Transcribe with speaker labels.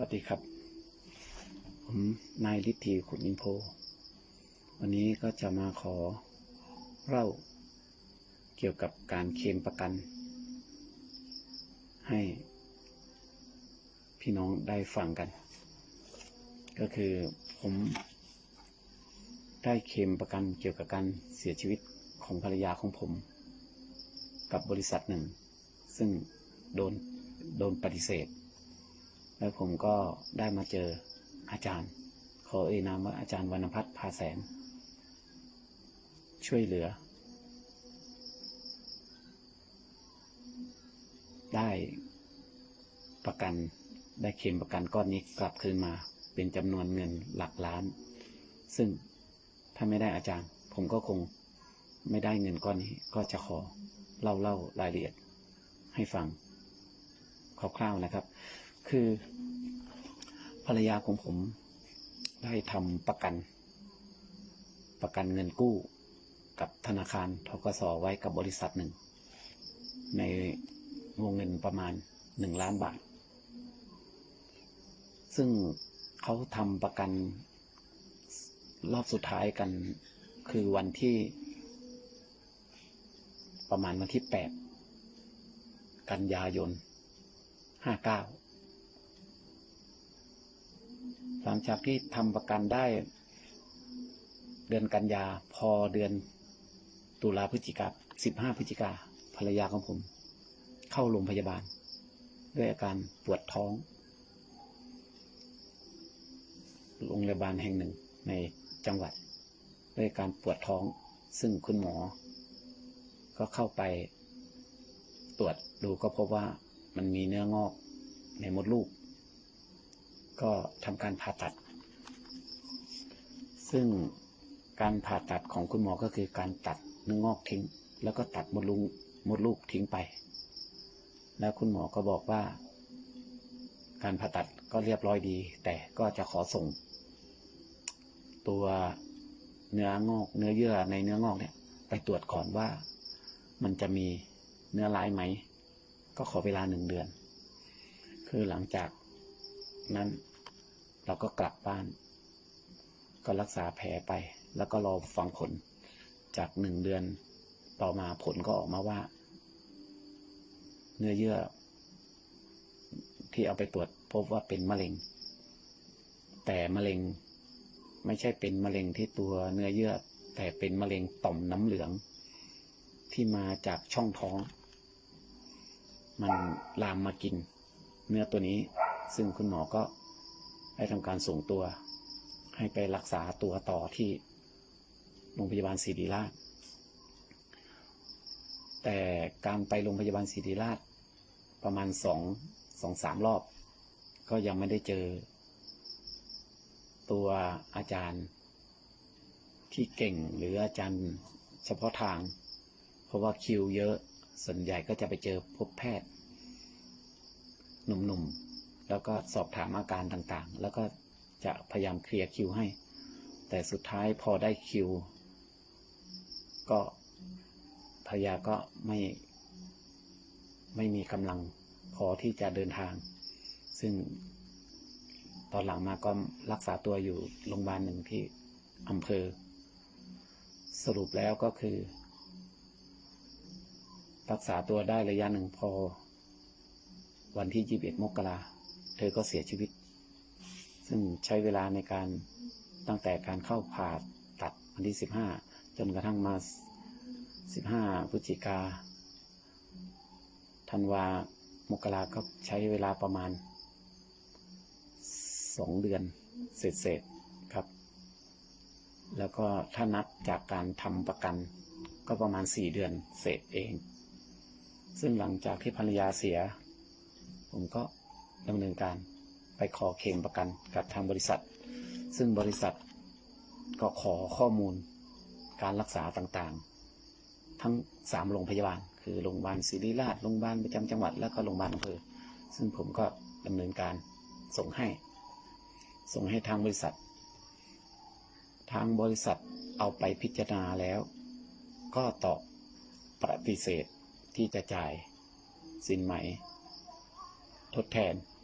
Speaker 1: วัสดีครับ ผมนายฤทธีขุนอินโพ วันนี้ก็จะมาขอเล่าเกี่ยวกับการเคลมประกัน ให้พี่น้องได้ฟังกัน ก็คือผมได้เคลมประกันเกี่ยวกับการเสียชีวิตของภรรยาของผม กับบริษัทหนึ่ง ซึ่งโดนโดนปฏิเสธ แล้วผมก็ได้มาเจออาจารย์ ขอเอ่ยนามว่าอาจารย์วรรณพัฒน์พาแสน ช่วยเหลือ ได้ประกันได้เคลมประกันก้อนนี้กลับคืนมา เป็นจำนวนเงินหลักล้าน ซึ่งถ้าไม่ได้อาจารย์ ผมก็คงไม่ได้เงินก้อนนี้ ก็จะขอเล่าเล่ารายละเอียดให้ฟังคร่าวๆนะครับ คือภรรยาของผมได้ทำประกัน ประกันเงินกู้กับธนาคารทกสไว้กับบริษัทหนึ่ง ในวงเงินประมาณหนึ่งล้านบาท ซึ่งเขาทำประกันรอบสุดท้ายกัน คือวันที่ ประมาณวันที่แปดกันยายนห้าเก้า หลังจากที่ทำประกันได้ เดือนกันยาพอเดือนตุลาพฤศจิกาสิบห้าพฤศจิกาภรรยาของผม เข้าโรงพยาบาล ด้วยอาการปวดท้อง โรงพยาบาลแห่งหนึ่งในจังหวัด ด้วยการปวดท้อง ซึ่งคุณหมอ ก็เข้าไปตรวจดูก็พบว่ามันมีเนื้องอกในมดลูก ก็ทำการผ่าตัด ซึ่งการผ่าตัดของคุณหมอก็คือการตัดเนื้องอกทิ้ง แล้วก็ตัดมดลูกมดลูกทิ้งไป แล้วคุณหมอก็บอกว่า การผ่าตัดก็เรียบร้อยดี แต่ก็จะขอส่ง ตัวเนื้องอกเนื้อเยื่อในเนื้องอกเนี่ย ไปตรวจก่อนว่า มันจะมีเนื้อร้ายไหม ก็ขอเวลาหนึ่งเดือน คือหลังจาก นั้น เราก็กลับบ้าน ก็รักษาแผลไป แล้วก็รอฟังผลจากหนึ่งเดือน ต่อมาผลก็ออกมาว่า เนื้อเยื่อ ที่เอาไปตรวจพบว่าเป็นมะเร็ง แต่มะเร็งไม่ใช่เป็นมะเร็งที่ตัวเนื้อเยื่อ แต่เป็นมะเร็งต่อมน้ำเหลือง ที่มาจากช่องท้อง มันลามมากิน เนื้อตัวนี้ ซึ่งคุณหมอก็ให้ทำการส่งตัว ให้ไปรักษาตัวต่อที่โรงพยาบาลศิริราช แต่การไปโรงพยาบาลศิริราชประมาณสองสองสามรอบ ก็ยังไม่ได้เจอ ตัวอาจารย์ที่เก่งหรืออาจารย์เฉพาะทาง เพราะว่าคิวเยอะส่วนใหญ่ก็จะไปเจอพบแพทย์หนุ่มๆ แล้วก็สอบถามอาการต่างๆ แล้วก็จะพยายามเคลียร์คิวให้ แต่สุดท้ายพอได้คิว ก็ภรรยาก็ไม่ ไม่มีกำลังพอที่จะเดินทาง ซึ่งตอนหลังมาก็รักษาตัวอยู่โรงพยาบาลหนึ่งที่อำเภอ สรุปแล้วก็คือ รักษาตัวได้ระยะหนึ่งพอ วันที่ 21 มกรา เธอก็เสียชีวิต ซึ่งใช้เวลาในการตั้งแต่การเข้าผ่าตัดวันที่ 15 จนกระทั่งมา 15พฤศจิกาธันวามกราก็ใช้เวลาประมาณ 2 เดือนเศษๆครับ แล้วก็ถ้านับจากการทำประกันก็ประมาณ 4 เดือนเศษเอง ซึ่งหลังจากที่ภรรยาเสีย ผมก็ ดำเนินการไปขอเคลมประกันกับทางบริษัท ซึ่งบริษัทก็ขอข้อมูลการรักษาต่างๆ ทั้งสามโรงพยาบาล คือโรงพยาบาลศิริราชโรงพยาบาลประจำจังหวัด แล้วก็โรงพยาบาลอำเภอ ซึ่งผมก็ดำเนินการส่งให้ ส่งให้ทางบริษัท ทางบริษัทเอาไปพิจารณาแล้ว ก็ตอบปฏิเสธที่จะจ่ายสินไหม ทดแทน